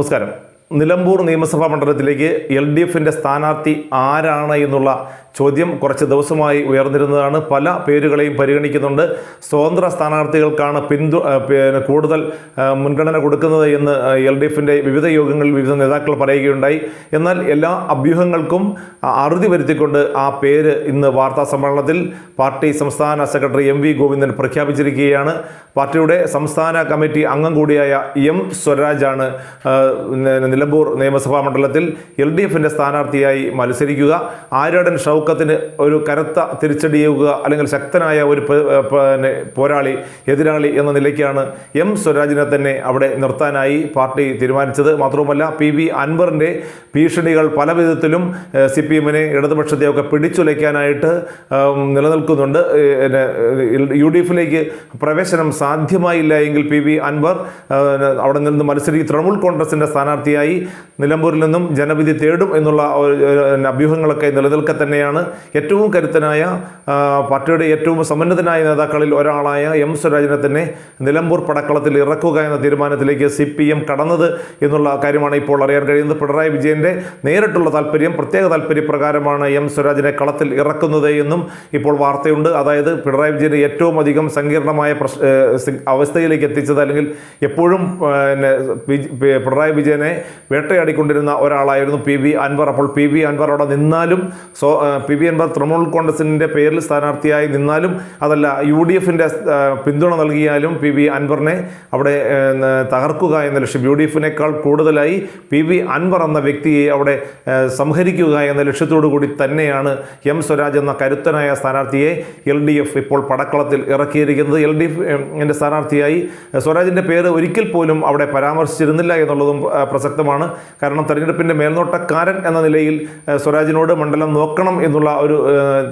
നമസ്കാരം. നിലമ്പൂർ നിയമസഭാ മണ്ഡലത്തിലേക്ക് L D എഫിന്റെ സ്ഥാനാർത്ഥി ആരാണ് എന്നുള്ള ചോദ്യം കുറച്ച് ദിവസമായി ഉയർന്നിരുന്നതാണ്. പല പേരുകളെയും പരിഗണിക്കുന്നുണ്ട്. സ്വതന്ത്ര സ്ഥാനാർത്ഥികൾക്കാണ് പിന്തു കൂടുതൽ മുൻഗണന കൊടുക്കുന്നത് എന്ന് എൽ ഡി എഫിന്റെ വിവിധ യോഗങ്ങളിൽ വിവിധ നേതാക്കൾ പറയുകയുണ്ടായി. എന്നാൽ എല്ലാ അഭ്യൂഹങ്ങൾക്കും അറുതി വരുത്തിക്കൊണ്ട് ആ പേര് ഇന്ന് വാർത്താ സമ്മേളനത്തിൽ പാർട്ടി സംസ്ഥാന സെക്രട്ടറി എം വി ഗോവിന്ദൻ പ്രഖ്യാപിച്ചിരിക്കുകയാണ്. പാർട്ടിയുടെ സംസ്ഥാന കമ്മിറ്റി അംഗം കൂടിയായ എം സ്വരാജാണ് നിലമ്പൂർ നിയമസഭാ മണ്ഡലത്തിൽ എൽ ഡി എഫിന്റെ സ്ഥാനാർത്ഥിയായി മത്സരിക്കുക. ആര്യടൻ ഷൗക്കത്തിന് ഒരു കനത്ത തിരിച്ചടിയുക അല്ലെങ്കിൽ ശക്തനായ ഒരു പിന്നെ പോരാളി എതിരാളി എന്ന നിലയ്ക്കാണ് എം സ്വരാജിനെ തന്നെ അവിടെ നിർത്താനായി പാർട്ടി തീരുമാനിച്ചത്. മാത്രവുമല്ല പി വി അൻവറിന്റെ ഭീഷണികൾ പല വിധത്തിലും സി പി എമ്മിനെ ഇടതുപക്ഷത്തെയൊക്കെ പിടിച്ചുലയ്ക്കാനായിട്ട് നിലനിൽക്കുന്നുണ്ട്. യു ഡി എഫിലേക്ക് പ്രവേശനം സാധ്യമായില്ല എങ്കിൽ പി വി അൻവർ അവിടെ നിന്ന് മത്സരിക്കും തൃണമൂൽ കോൺഗ്രസിന്റെ സ്ഥാനാർത്ഥിയായി നിലമ്പൂരിൽ നിന്നും ജനവിധി തേടും എന്നുള്ള അഭ്യൂഹങ്ങളൊക്കെ നിലനിൽക്കെ തന്നെയാണ്. ഏറ്റവും കരുത്തനായ പാർട്ടിയുടെ ഏറ്റവും സമന്നതനായ നേതാക്കളിൽ ഒരാളായ എം സ്വരാജിനെ തന്നെ നിലമ്പൂർ പടക്കളത്തിൽ ഇറക്കുക എന്ന തീരുമാനത്തിലേക്ക് സി പി എം കടന്നത് എന്നുള്ള കാര്യമാണ് ഇപ്പോൾ അറിയാൻ കഴിയുന്നത്. പിണറായി വിജയന്റെ നേരിട്ടുള്ള താല്പര്യം പ്രത്യേക താല്പര്യപ്രകാരമാണ് എം സ്വരാജിനെ കളത്തിൽ ഇറക്കുന്നത് എന്നും ഇപ്പോൾ വാർത്തയുണ്ട്. അതായത് പിണറായി വിജയൻ ഏറ്റവും അധികം സങ്കീർണമായ അവസ്ഥയിലേക്ക് എത്തിച്ചത് അല്ലെങ്കിൽ എപ്പോഴും പിന്നെ പിണറായി വിജയനെ വേട്ടയാടിക്കൊണ്ടിരുന്ന ഒരാളായിരുന്നു പി വി അൻവർ. അപ്പോൾ പി വി അൻവർ അവിടെ നിന്നാലും so P V Anvar Trinamool കോൺഗ്രസിന്റെ പേരിൽ സ്ഥാനാർത്ഥിയായി നിന്നാലും അതല്ല യു ഡി എഫിന്റെ പിന്തുണ നൽകിയാലും പി വി അൻവറിനെ അവിടെ തകർക്കുക എന്ന ലക്ഷ്യം യു ഡി എഫിനേക്കാൾ കൂടുതലായി പി വി അൻവർ എന്ന വ്യക്തിയെ അവിടെ സംഹരിക്കുക എന്ന ലക്ഷ്യത്തോടു കൂടി തന്നെയാണ് എം സ്വരാജ് എന്ന കരുത്തനായ സ്ഥാനാർത്ഥിയെ എൽ ഡി എഫ് ഇപ്പോൾ പടക്കളത്തിൽ ഇറക്കിയിരിക്കുന്നത്. എൽ ഡി എഫ് എന്റെ സ്ഥാനാർത്ഥിയായി സ്വരാജിന്റെ പേര് ഒരിക്കൽ പോലും അവിടെ പരാമർശിച്ചിരുന്നില്ല എന്നുള്ളതും പ്രസക്തമാണ്. കാരണം തെരഞ്ഞെടുപ്പിന്റെ മേൽനോട്ടക്കാരൻ എന്ന നിലയിൽ സ്വരാജിനോട് മണ്ഡലം നോക്കണം എന്നുള്ള ഒരു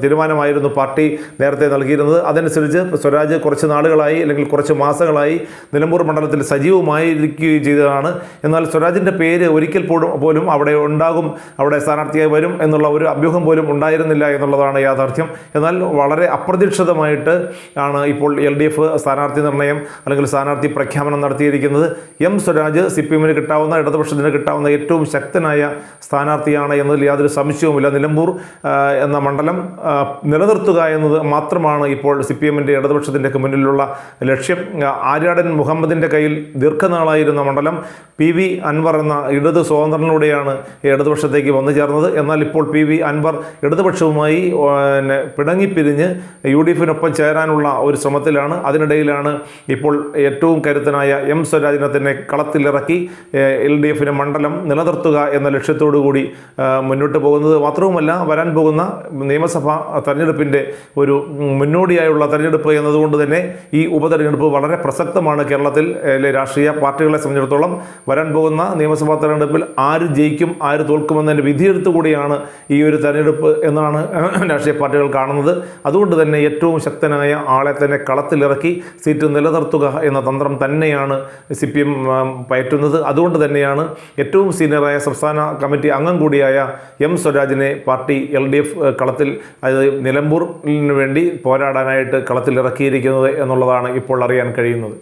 തീരുമാനമായിരുന്നു പാർട്ടി നേരത്തെ നൽകിയിരുന്നത്. അതനുസരിച്ച് സ്വരാജ് കുറച്ച് നാളുകളായി അല്ലെങ്കിൽ കുറച്ച് മാസങ്ങളായി നിലമ്പൂർ മണ്ഡലത്തിൽ സജീവമായിരിക്കുകയും ചെയ്തതാണ്. എന്നാൽ സ്വരാജിന്റെ പേര് ഒരിക്കൽ പോലും അവിടെ ഉണ്ടാകും അവിടെ സ്ഥാനാർത്ഥിയായി വരും എന്നുള്ള ഒരു അഭ്യൂഹം പോലും ഉണ്ടായിരുന്നില്ല എന്നുള്ളതാണ് യാഥാർത്ഥ്യം. എന്നാൽ വളരെ അപ്രതീക്ഷിതമായിട്ട് ആണ് ഇപ്പോൾ എൽ ഡി എഫ് സ്ഥാനാർത്ഥി നിർണയം അല്ലെങ്കിൽ സ്ഥാനാർത്ഥി പ്രഖ്യാപനം നടത്തിയിരിക്കുന്നത്. എം സ്വരാജ് സി പി എമ്മിന് കിട്ടാവുന്ന ഇടതുപക്ഷത്തിന് കിട്ടാവുന്ന ഏറ്റവും ശക്തനായ സ്ഥാനാർത്ഥിയാണ് എന്നതിൽ യാതൊരു സംശയവുമില്ല. നിലമ്പൂർ എന്ന മണ്ഡലം നിലനിർത്തുക എന്നത് മാത്രമാണ് ഇപ്പോൾ സി പി എമ്മിന്റെ ഇടതുപക്ഷത്തിന്റെ മുന്നിലുള്ള ലക്ഷ്യം. ആര്യാടൻ മുഹമ്മദിന്റെ കയ്യിൽ ദീർഘനാളായിരുന്ന മണ്ഡലം പി വി അൻവർ എന്ന ഇടത് സ്വതന്ത്രനിലൂടെയാണ് ഇടതുപക്ഷത്തേക്ക് വന്നു ചേർന്നത്. എന്നാൽ ഇപ്പോൾ പി വി അൻവർ ഇടതുപക്ഷവുമായി പിന്നെ പിടങ്ങിപ്പിരിഞ്ഞ് യു ഡി എഫിനൊപ്പം ചേരാനുള്ള ഒരു ശ്രമത്തിലാണ്. അതിനിടയിലാണ് ഇപ്പോൾ ഏറ്റവും കരുത്തനായ എം സ്വരാജിനെ തന്നെ കളത്തിലിറക്കി എൽ ഡി എഫിന്റെ മണ്ഡലം നിലനിർത്തുക എന്ന ലക്ഷ്യത്തോടു കൂടി മുന്നോട്ട് പോകുന്നത്. മാത്രവുമല്ല വരാൻ പോകുന്ന നിയമസഭാ തെരഞ്ഞെടുപ്പിന്റെ ഒരു മുന്നോടിയായുള്ള തെരഞ്ഞെടുപ്പ് എന്നതുകൊണ്ട് തന്നെ ഈ ഉപതെരഞ്ഞെടുപ്പ് വളരെ പ്രസക്തമാണ് കേരളത്തിൽ രാഷ്ട്രീയ പാർട്ടികളെ സംബന്ധിച്ചിടത്തോളം. വരാൻ പോകുന്ന നിയമസഭാ തെരഞ്ഞെടുപ്പിൽ ആര് ജയിക്കും ആര് തോൽക്കുമെന്നതിന്റെ വിധിയെടുത്തു കൂടിയാണ് ഈ ഒരു തെരഞ്ഞെടുപ്പ് എന്നാണ് രാഷ്ട്രീയ പാർട്ടികൾ കാണുന്നത്. അതുകൊണ്ട് തന്നെ ഏറ്റവും ശക്തനായ ആളെ തന്നെ കളത്തിലിറക്കി സീറ്റ് നിലനിർത്തുക എന്ന തന്ത്രം തന്നെയാണ് സി പി എം പയറ്റുന്നത്. അതുകൊണ്ട് തന്നെയാണ് ഏറ്റവും സീനിയറായ സംസ്ഥാന കമ്മിറ്റി അംഗം കൂടിയായ എം സ്വരാജിനെ പാർട്ടി എൽ ഡി കളത്തിൽ അതായത് നിലമ്പൂരിന് വേണ്ടി പോരാടാനായിട്ട് കളത്തിൽ ഇറക്കിയിരിക്കുന്നത് എന്നുള്ളതാണ് ഇപ്പോൾ അറിയാൻ കഴിയുന്നത്.